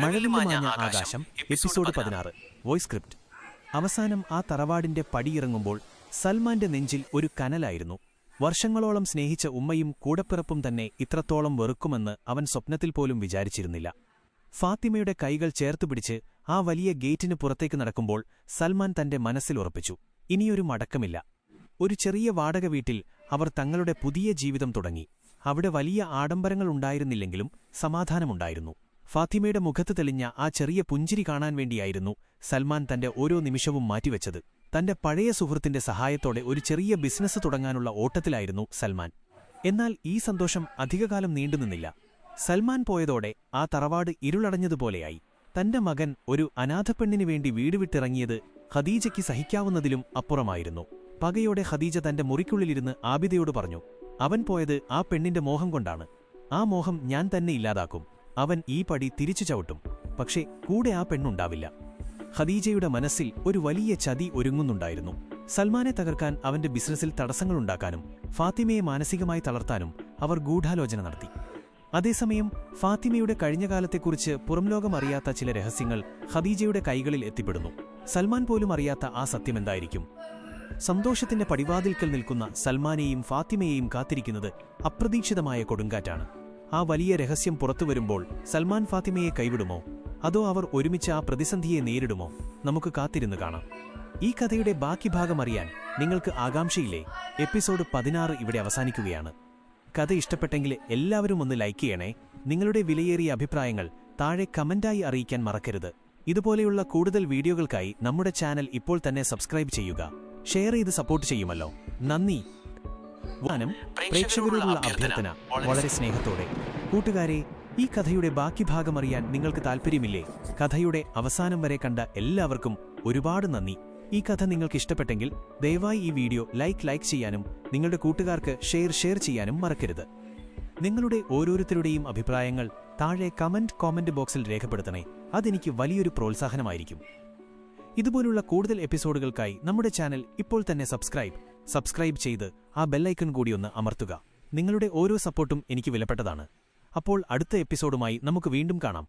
മഴവിൽ ആകാശം എപ്പിസോഡ് പതിനാറ്. Voice script. അവസാനം ആ തറവാടിന്റെ പടിയിറങ്ങുമ്പോൾ സൽമാന്റെ നെഞ്ചിൽ ഒരു കനലായിരുന്നു. വർഷങ്ങളോളം സ്നേഹിച്ച ഉമ്മയും കൂടപ്പിറപ്പും തന്നെ ഇത്രത്തോളം വെറുക്കുമെന്ന് അവൻ സ്വപ്നത്തിൽ പോലും വിചാരിച്ചിരുന്നില്ല. ഫാത്തിമയുടെ കൈകൾ ചേർത്തുപിടിച്ച് ആ വലിയ ഗേറ്റിന് പുറത്തേക്ക് നടക്കുമ്പോൾ സൽമാൻ തന്റെ മനസ്സിൽ ഉറപ്പിച്ചു ഇനിയൊരു മടക്കമില്ല. ഒരു ചെറിയ വാടക വീട്ടിൽ അവർ തങ്ങളുടെ പുതിയ ജീവിതം തുടങ്ങി. അവിടെ വലിയ ആഡംബരങ്ങൾ ഉണ്ടായിരുന്നില്ലെങ്കിലും സമാധാനമുണ്ടായിരുന്നു. ഫാത്തിമയുടെ മുഖത്ത് തെളിഞ്ഞ ആ ചെറിയ പുഞ്ചിരി കാണാൻ വേണ്ടിയായിരുന്നു സൽമാൻ തന്റെ ഓരോ നിമിഷവും മാറ്റിവെച്ചത്. തന്റെ പഴയ സുഹൃത്തിന്റെ സഹായത്തോടെ ഒരു ചെറിയ ബിസിനസ് തുടങ്ങാനുള്ള ഓട്ടത്തിലായിരുന്നു സൽമാൻ. എന്നാൽ ഈ സന്തോഷം അധികകാലം നീണ്ടുനിന്നില്ല സൽമാൻ പോയതോടെ ആ തറവാട് ഇരുളടഞ്ഞതുപോലെയായി. തന്റെ മകൻ ഒരു അനാഥപ്പെണ്ണിനു വേണ്ടി വീട് വിട്ടിറങ്ങിയത് ഖദീജയ്ക്ക് സഹിക്കാവുന്നതിലും അപ്പുറമായിരുന്നു. പകയോടെ ഖദീജ തന്റെ മുറിക്കുള്ളിലിരുന്ന് ആബിദയോട് പറഞ്ഞു അവൻ പോയത് ആ പെണ്ണിന്റെ മോഹം കൊണ്ടാണ്. ആ മോഹം ഞാൻ തന്നെ ഇല്ലാതാക്കും. അവൻ ഈ പടി തിരിച്ചു ചവിട്ടും. പക്ഷേ കൂടെ ആ പെണ്ണുണ്ടാവില്ല. ഖദീജയുടെ മനസ്സിൽ ഒരു വലിയ ചതി ഒരുങ്ങുന്നുണ്ടായിരുന്നു. സൽമാനെ തകർക്കാൻ അവന്റെ ബിസിനസ്സിൽ തടസ്സങ്ങളുണ്ടാക്കാനും ഫാത്തിമയെ മാനസികമായി തളർത്താനും അവർ ഗൂഢാലോചന നടത്തി. അതേസമയം ഫാത്തിമയുടെ കഴിഞ്ഞകാലത്തെക്കുറിച്ച് പുറംലോകം അറിയാത്ത ചില രഹസ്യങ്ങൾ ഖദീജയുടെ കൈകളിൽ എത്തിപ്പെടുന്നു. സൽമാൻ പോലും അറിയാത്ത ആ സത്യമെന്തായിരിക്കും സന്തോഷത്തിന്റെ പടിവാതിൽക്കൽ നിൽക്കുന്ന സൽമാനെയും ഫാത്തിമയെയും കാത്തിരിക്കുന്നത് അപ്രതീക്ഷിതമായ കൊടുങ്കാറ്റാണ്. ആ വലിയ രഹസ്യം പുറത്തുവരുമ്പോൾ സൽമാൻ ഫാത്തിമയെ കൈവിടുമോ? അതോ അവർ ഒരുമിച്ച് ആ പ്രതിസന്ധിയെ നേരിടുമോ? നമുക്ക് കാത്തിരുന്ന് കാണാം. ഈ കഥയുടെ ബാക്കി ഭാഗം അറിയാൻ നിങ്ങൾക്ക് ആകാംക്ഷയില്ലേ? എപ്പിസോഡ് പതിനാറ് ഇവിടെ അവസാനിക്കുകയാണ്. കഥ ഇഷ്ടപ്പെട്ടെങ്കിൽ എല്ലാവരും ഒന്ന് ലൈക്ക് ചെയ്യണേ. നിങ്ങളുടെ വിലയേറിയ അഭിപ്രായങ്ങൾ താഴെ കമന്റായി അറിയിക്കാൻ മറക്കരുത്. ഇതുപോലെയുള്ള കൂടുതൽ വീഡിയോകൾക്കായി നമ്മുടെ ചാനൽ ഇപ്പോൾ തന്നെ സബ്സ്ക്രൈബ് ചെയ്യുക. ഷെയർ ചെയ്ത് സപ്പോർട്ട് ചെയ്യുമല്ലോ. നന്ദി. ഗാനം പ്രേക്ഷകരോടുള്ള അഭ്യർത്ഥന വളരെ സ്നേഹത്തോടെ. കൂട്ടുകാരെ ഈ കഥയുടെ ബാക്കി ഭാഗം അറിയാൻ നിങ്ങൾക്ക് താല്പര്യമില്ലേ കഥയുടെ അവസാനം വരെ കണ്ട എല്ലാവർക്കും ഒരുപാട് നന്ദി. ഈ കഥ നിങ്ങൾക്ക് ഇഷ്ടപ്പെട്ടെങ്കിൽ ദയവായി ഈ വീഡിയോ ലൈക്ക് ലൈക്ക് ചെയ്യാനും നിങ്ങളുടെ കൂട്ടുകാർക്ക് ഷെയർ ഷെയർ ചെയ്യാനും മറക്കരുത്. നിങ്ങളുടെ ഓരോരുത്തരുടെയും അഭിപ്രായങ്ങൾ താഴെ കമന്റ് കോമന്റ് ബോക്സിൽ രേഖപ്പെടുത്തണേ. അതെനിക്ക് വലിയൊരു പ്രോത്സാഹനമായിരിക്കും. ഇതുപോലുള്ള കൂടുതൽ എപ്പിസോഡുകൾക്കായി നമ്മുടെ ചാനൽ ഇപ്പോൾ തന്നെ സബ്സ്ക്രൈബ് സബ്സ്ക്രൈബ് ചെയ്ത് ആ ബെല്ലൈക്കൺ കൂടി ഒന്ന് അമർത്തുക. നിങ്ങളുടെ ഓരോ സപ്പോർട്ടും എനിക്ക് വിലപ്പെട്ടതാണ്. അപ്പോൾ അടുത്ത എപ്പിസോഡുമായി നമുക്ക് വീണ്ടും കാണാം.